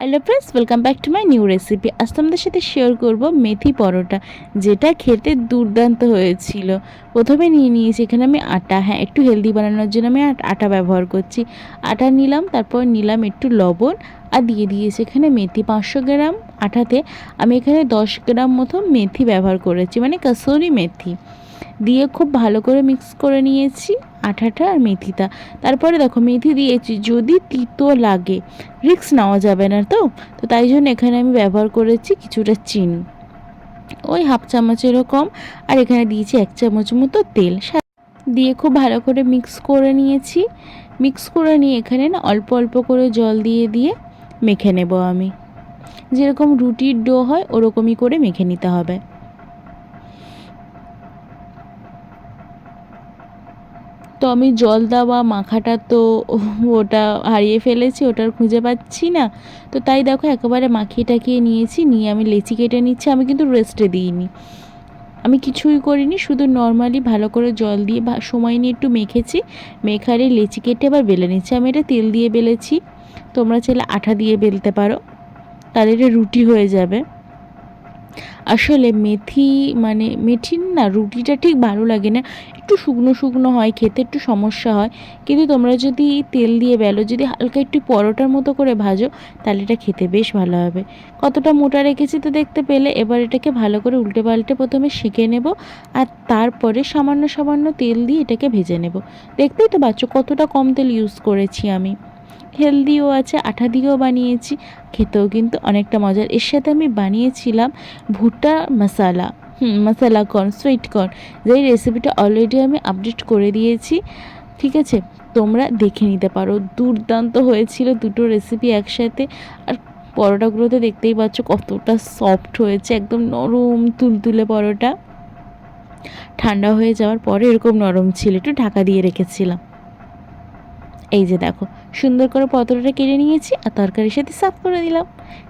Hello friends welcome back to my new recipe আজ তোমাদের সাথে শেয়ার করব মেথি পরোটা, যেটা খেতে দুর্দান্ত হয়েছিল। প্রথমে নিয়ে নিয়েছি এখানে আমি আটা। হ্যাঁ একটু হেলদি বানানোর জন্য আমি আট- ব্যবহার করছি। আটা নিলাম, তারপর নিলাম একটু লবণ, আর দিয়ে দিয়েছি এখানে মেথি পাঁচশো গ্রাম। আটাতে আমি এখানে দশ গ্রাম মতো মেথি ব্যবহার করেছি মানে কাসুরি মেথি। দিয়ে খুব ভালো করে মিক্স করে নিয়েছি আটাটা আর মেথিটা। তারপরে দেখো মেথি দিয়েছি, যদি তিতো লাগে রিক্স নেওয়া যাবে না তো? তো তাই জন্য এখানে আমি ব্যবহার করেছি কিছুটা চিনি। ওই হাফ চামচেরও কম, আর এখানে দিয়েছি এক চামচ মতো তেল। দিয়ে খুব ভালো করে মিক্স করে নিয়েছি। মিক্স করে নিয়ে এখানে না অল্প অল্প করে জল দিয়ে দিয়ে মেখে নেব আমি। যেরকম রুটির ডো হয়, ওরকমই করে মেখে নিতে হবে। তো আমি জল দেওয়া মাখাটা তো ওটা হারিয়ে ফেলেছি ওটার খুঁজে পাচ্ছি না। তো তাই দেখো একেবারে মাখিয়ে টাকিয়ে নিয়েছি, নিয়ে আমি লেচি কেটে নিচ্ছি, আমি কিন্তু রেস্টে দিইনি। আমি কিছুই করিনি, শুধু নর্মালি ভালো করে জল দিয়ে সময় নিয়ে একটু মেখেছি মেখারে লেচি কেটে আবার বেলে নিচ্ছি। আমি এটা তেল দিয়ে বেলেছি, তোমরা চাইলে আঠা দিয়ে বেলতে পারো, তাহলে এটা রুটি হয়ে যাবে। আসলে মেথি মানে মেথির না রুটিটা ঠিক ভালো লাগে না। একটু শুকনো শুকনো হয়, খেতে একটু সমস্যা হয়। কিন্তু তোমরা যদি তেল দিয়ে বেলো, যদি হালকা একটু পরোটার মতো করে ভাজো, তাহলে এটা খেতে বেশ ভালো হবে। কতটা মোটা রেখেছি তো দেখতে পেলে, এবার এটাকে ভালো করে উল্টে পাল্টে প্রথমে সেঁকে নেব, আর তারপরে সামান্য সামান্য তেল দিয়ে এটাকে ভেজে নেব। দেখতেই তো পাচ্ছ কতটা কম তেল ইউজ করেছি আমি। হেলদিও আছে, আঠা দিয়েও বানিয়েছি, খেতেও কিন্তু অনেকটা মজার। এর সাথে আমি বানিয়েছিলাম ভুট্টা মশালা, হুম, মশালা কর্ন, সুইট কর্ন। যেই রেসিপিটা অলরেডি আমি আপডেট করে দিয়েছি, ঠিক আছে? তোমরা দেখে নিতে পারো। দুর্দান্ত হয়েছিল দুটো রেসিপি একসাথে। আর পরোটাগুলো তো দেখতেই পাচ্ছ কতটা সফট হয়েছে, একদম নরম তুলতুলে পরোটা। ঠান্ডা হয়ে যাওয়ার পরে এরকম নরম ছিল, একটু ঢাকা দিয়ে রেখেছিলাম। এই যে দেখো, সুন্দর করে পতোটাটা কেটে নিয়েছি আর তরকারির সাথে সাফ করে দিলাম।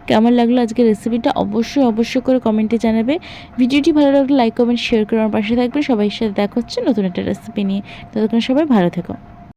কেমন লাগল আজকের রেসিপিটা অবশ্যই অবশ্যই করে কমেন্টে জানাবে। ভিডিওটি ভালো লাগলে লাইক কমেন্ট শেয়ার করে আমার পাশে থাকবে। সবাই সাথে দেখা হচ্ছে নতুন একটা রেসিপি নিয়ে। ততক্ষণ সবাই ভালো থেকো।